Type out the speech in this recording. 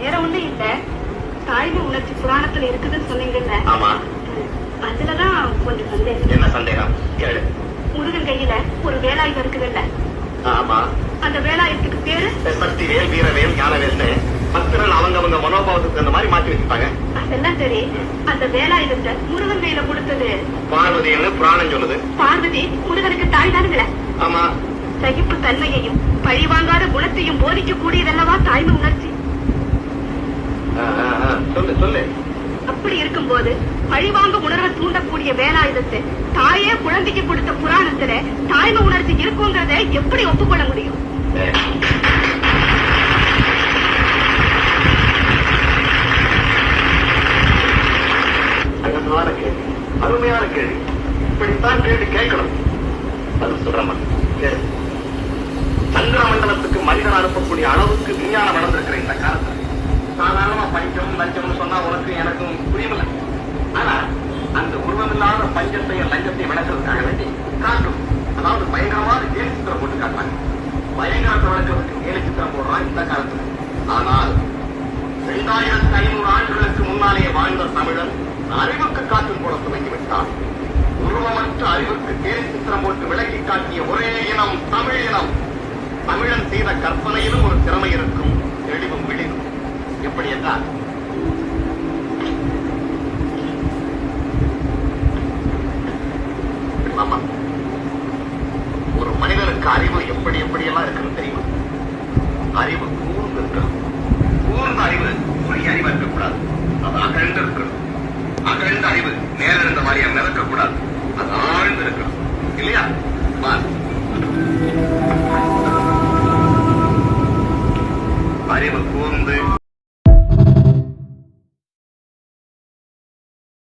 வேற ஒண்ணும் இல்ல. தாய்மை உணர்ச்சி புராணத்துல இருக்குதுன்னு சொன்னீங்கல்ல. ஆமா. அதுலதான் கொஞ்சம் சந்தேகம். என்ன சந்தேகம்? கேளு. முருகன் கையில ஒரு வேலாயுதம் இருக்குதுல்ல. ஆமா. அந்த வேலாயுதத்துக்கு பேரு? சக்தி வேல் வீரவேல் ஞானவேல்னு பக்தர்கள் அவங்க அவங்க மனோபாவத்துக்கு அந்த மாதிரி மாத்தி வச்சுட்டாங்க அதெல்லாம் சரி. அந்த வேலாயுதத்தை முருகன் கையில கொடுத்தது. பார்வதின்னு புராணம் சொல்லுது. பார்வதி முருகனுக்கு தாய் தானுங்களே? ஆமா. சகிப்பு தன்மையையும் பழிவாங்காத குணத்தையும் போதிக்க கூடியதல்லவா தாய்மை உணர்ச்சி. சொல்லு சொல்லு. அப்படி இருக்கும்போது பழிவாங்க உணர்வை தூண்டக்கூடிய வேலாயுதத்தை தாயே குழந்தைக்கு கொடுத்த புராணத்துல தாய்மை உணர்ச்சி இருக்குங்கிறத எப்படி ஒப்புக்கொள்ள முடியும். அழகான கேள்வி. அருமையான கேள்வி. இப்படித்தான் கேள்வி கேட்கணும். அது சொல்றமா கேளு சந்திர மண்டலத்துக்கு மனிதன் அனுப்பக்கூடிய அளவுக்கு விஞ்ஞானம் சொன்னா உனக்கு எனக்கும் புரியல ஆனா அந்த உருவமில்லாத பஞ்சத்தையும் லஞ்சத்தையும் விளக்குறதுக்காக வேண்டி காட்டும். அதாவது பயங்கரமான கேலி சித்திரம் போட்டு காட்டுறாங்க. பயங்கரத்தை விளக்குறதுக்கு கேலி சித்திரம் போடுறான் இந்த காலத்துல. ஆனால் இரண்டாயிரத்தி ஐநூறு ஆண்டுகளுக்கு முன்னாலே வாழ்ந்த தமிழன் அறிவுக்கு காட்டும் போல துவங்கிவிட்டான் உருவமற்ற அறிவுக்கு கேலி சித்திரம் போட்டு விளக்கி காட்டிய ஒரே இனம் தமிழ் இனம். தமிழன் செய்த கற்பனையிலும் ஒரு திறமை இருக்கும் தெளிவும் விழிவும் எப்படி என்றால் நம்ம ஒரு மனிதனுக்கு அறிவு எப்படி எப்படி எல்லாம் இருக்குன்னு தெரியும்? அறிவு கூர்ந்து இருக்கணும். கூர்ந்த அறிவு குறுகிய அறிவா இருக்கக்கூடாது. அது அகழ்ந்து இருக்கணும். அகழ்ந்த அறிவு மேல இருந்த மாதிரி மிதக்கக்கூடாது. அது ஆழ்ந்து இருக்கணும்.